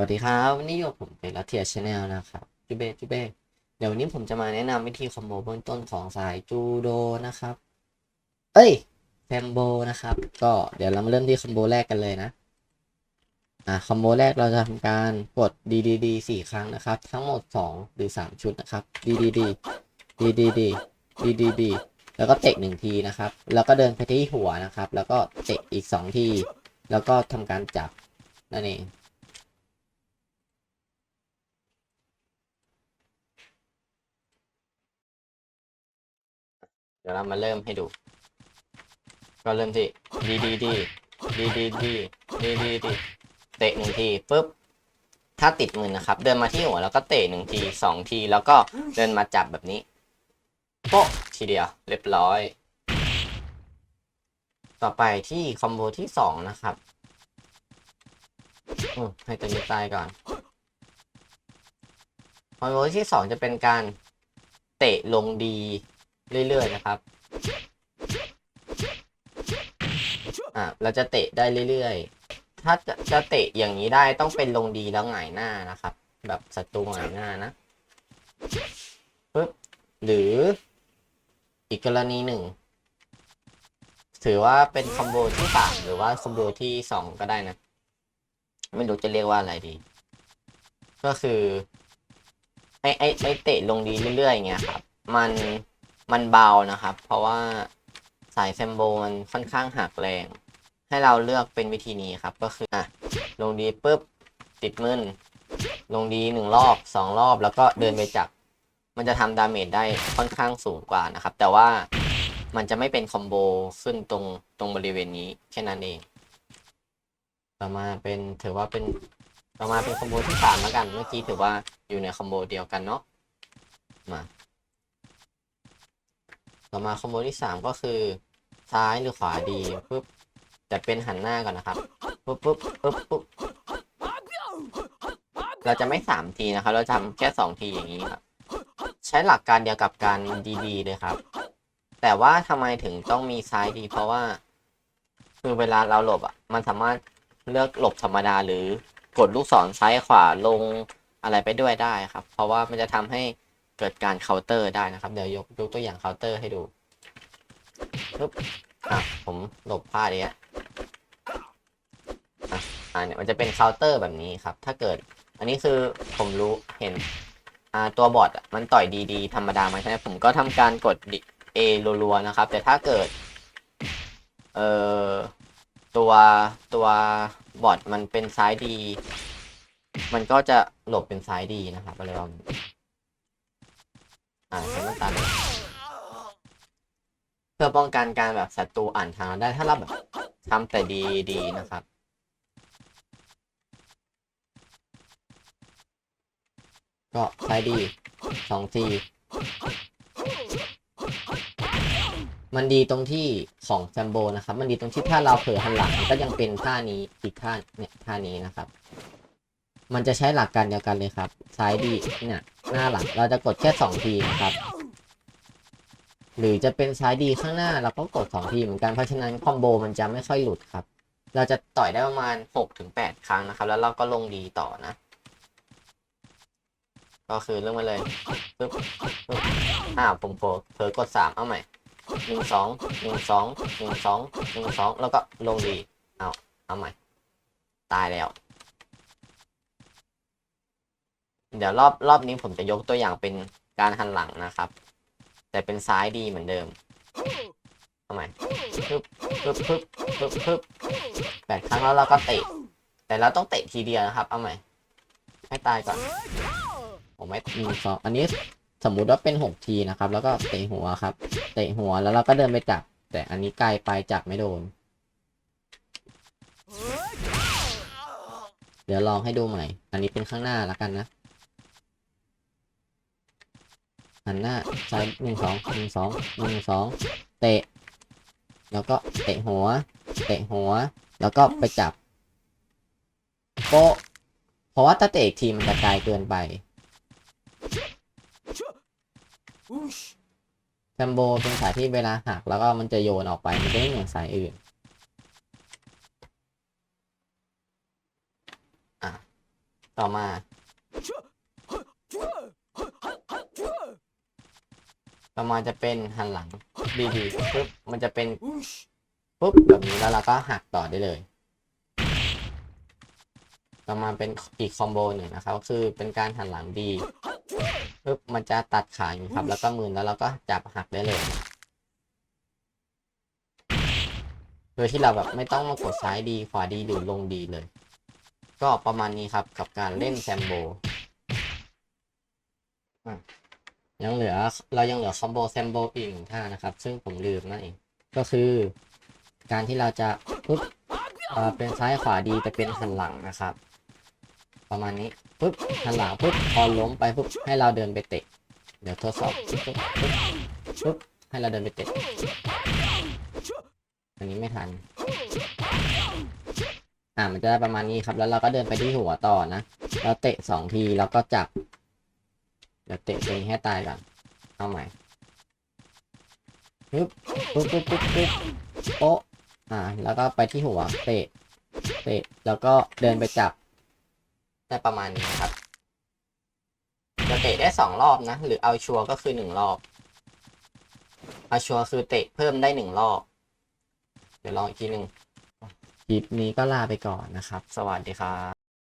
วัสดีครับ วันนี้อยู่กับผมเป็นลัทเทียชแนลนะครับจูเบจูเบเดี๋ยววันนี้ผมจะมาแนะนำวิธีคอมโบเบื้องต้นของสายจูโดนะครับ เอ้ยแซมโบนะครับ ก็เดี๋ยวเรามาเริ่มที่คอมโบแรกกันเลยนะอ่าคอมโบแรกเราจะทำการกด DDD สี่ครั้งนะครับ ทั้งหมด 2 หรือ 3 ชุดนะครับ DDD DDD DDD แล้วก็เตะหนึ่งทีนะครับ แล้วก็เดินไปที่หัวนะครับ แล้วก็เตะอีก 2 ที แล้วก็ทำการจับนั่นเอง เดี๋ยวเรามาเริ่มให้ดู ก็เริ่มที่ดีดีดีดีดีดีดีดีดีเตะหนึ่งทีปุ๊บถ้าติดมือนะครับ เดินมาที่หัวแล้วก็เตะหนึ่งทีสองที แล้วก็เดินมาจับแบบนี้โป๊ะทีเดียว เรียบร้อย ต่อไปที่คอมโบที่สองนะครับอให้ตัวนี้ตายก่อนคอมโบที่สองจะเป็นการเตะลงดี เรื่อยๆนะครับ อะเราจะเตะได้เรื่อยๆ ถ้าจะจะเตะอย่างนี้ได้ต้องเป็นลงดีแล้วหงายหน้านะครับ แบบศัตรูหงายหน้านะปึ๊บหรืออีกกรณีหนึ่ง ถือว่าเป็นคอมโบที่สามหรือว่าคอมโบที่สองก็ได้นะ ไม่รู้จะเรียกว่าอะไรดี ก็คือ ไอไอไอเตะลงดีเรื่อยๆอย่างเงี้ยครับ มัน มันเบานะครับ เพราะว่าสายแซมโบมันค่อนข้างหักแรง ให้เราเลือกเป็นวิธีนี้ครับ ก็คืออะลงดีปุ๊บติดมึนลงดีหนึ่งรอบสองรอบแล้วก็เดินไปจับมันจะทำดาเมจได้ค่อนข้างสูงกว่านะครับ แต่ว่ามันจะไม่เป็นคอมโบขึ้นตรงตรงบริเวณนี้แค่นั้นเอง ต่อมาเป็นถือว่าเป็นต่อมาเป็นคอมโบที่สามแล้วกัน เมื่อกี้ถือว่าอยู่ในคอมโบเดียวกันเนาะมา ต่อมาคอมโบที่สามก็คือซ้ายหรือขวาดีปุ๊บแต่เป็นหันหน้าก่อนนะครับปุ๊บปุ๊บปุ๊บปุ๊บเราจะไม่สามทีนะครับ เราทำแค่สองทีอย่างนี้ครับ ใช้หลักการเดียวกับการดีๆเลยครับ แต่ว่าทำไมถึงต้องมีซ้ายดี เพราะว่า คือเวลาเราหลบอะ มันสามารถเลือกหลบธรรมดาหรือกดลูกศรซ้ายขวาลงอะไรไปด้วยได้ครับ เพราะว่ามันจะทำให้ เกิดการเคาน์เตอร์ได้นะครับ เดี๋ยวยกยกตัวอย่างเคาน์เตอร์ให้ดูปึ๊บอะผมหลบพลาดเลยอะอะอ่าเนี่ยมันจะเป็นเคาน์เตอร์แบบนี้ครับ ถ้าเกิด อันนี้คือผมรู้เห็นอ่าตัวบอทมันต่อยดีๆธรรมดามันใช่ไหมผมก็ทำการกด A รัวๆนะครับ แต่ถ้าเกิด เอ่อตัวตัวบอทมันเป็นซ้ายดี มันก็จะหลบเป็นซ้ายดีนะครับอะไรประมาณนี้ อ่าใช้มันตันเพื่อป้องกันการแบบศัตรูอ่านทางเราได้ถ้าเราแบบทำแต่ดีดีนะครับ ก็ซ้ดีสองทีมันดีตรงที่ของแซมโบนะครับ มันดีตรงที่ถ้าเราเผลอหันหลังก็ยังเป็นท่านี้อีกท่าเนี่ยท่านี้นะครับ มันจะใช้หลักการเดียวกันเลยครับซ้ายดีเนี่ยหน้าหลังเราจะกดแค่สองทีนะครับ หรือจะเป็นซ้ายดีข้างหน้าเราก็กดสองทีเหมือนกันเพราะฉะนั้นคอมโบมันจะไม่ค่อยหลุดครับ เราจะต่อยได้ประมาณหกถึงแปดครั้งนะครับ แล้วเราก็ลงดีต่อนะก็คือเริ่มมาเลยปึ๊บปึ๊บอ้าวผมเผลอเผลอกดสามเอาใหม่หนึ่งสองหนึ่งสองหนึ่งสองหนึ่งสองแล้วก็ลงดี เอาเอาใหม่ ตายแล้ว เดี๋ยวรอบรอบนี้ผมจะยกตัวอย่างเป็นการหันหลังนะครับ แต่เป็นซ้ายดีเหมือนเดิมเอาใหม่ปึ๊บปึ๊บปึ๊บปึ๊บปึ๊บแปดครั้งแล้วเราก็เตะ แต่เราต้องเตะทีเดียวนะครับ เอาใหม่ให้ตายก่อนผมไม่หนึ่งสองอันนี้สมมุติว่าเป็นหกทีนะครับ แล้วก็เตะหัวครับ เตะหัวแล้วเราก็เดินไปจับ แต่อันนี้ไกลไปจับไม่โดน เดี๋ยวลองให้ดูใหม่ อันนี้เป็นข้างหน้าแล้วกันนะ หันหน้าซ้ายหนึ่งสองหนึ่งสองหนึ่งสองเตะ แล้วก็เตะหัว เตะหัว แล้วก็ไปจับโป๊ะเพราะว่าถ้าเตะอีกทีมันจะไกลเกินไปแซมโบเป็นสายที่เวลาหักแล้วก็มันจะโยนออกไป มันจะไม่เหมือนสายอื่นอะต่อมา ต่อมาจะเป็นหันหลังดีๆปุ๊บมันจะเป็นปุ๊บแบบนี้แล้วเราก็หักต่อได้เลย ต่อมาเป็นอีกคอมโบหนึ่งนะครับก็คือเป็นการหันหลังดีปุ๊บมันจะตัดขาอย่างนี้ครับ แล้วก็มือแล้วเราก็จับหักได้เลย โดยที่เราแบบไม่ต้องมากดซ้ายดีขวาดีหรือลงดีเลย ก็ประมาณนี้ครับกับการเล่นแซมโบอะ ยังเหลือเรายังเหลือคอมโบแซมโบอีกหนึ่งท่านะครับ ซึ่งผมลืมนั่นเองก็คือการที่เราจะปุ๊บเป็นซ้ายขวาดีแต่เป็นหันหลังนะครับ ประมาณนี้ปุ๊บหันหลังปุ๊บพอล้มไปปุ๊บให้เราเดินไปเตะ เดี๋ยวทดสอบปุ๊บปุ๊บปุ๊บปุ๊บให้เราเดินไปเตะอันนี้ไม่ทัน อ่ามันจะได้ประมาณนี้ครับ แล้วเราก็เดินไปที่หัวต่อนะเราเตะสองทีแล้วก็จับ เดี๋ยวเตะตัวนี้ให้ตายก่อนเอาใหม่ปึ๊บปุ๊บปุ๊บปุ๊บปุ๊บโป๊ะอ่า แล้วก็ไปที่หัวเตะ เตะ แล้วก็เดินไปจับได้ประมาณนี้ครับจะเตะได้สองรอบนะ หรือเอาชัวร์ก็คือหนึ่งรอบ เอาชัวร์คือเตะเพิ่มได้หนึ่งรอบ เดี๋ยวลองอีกทีหนึ่งคลิปนี้ก็ลาไปก่อนนะครับ สวัสดีครับ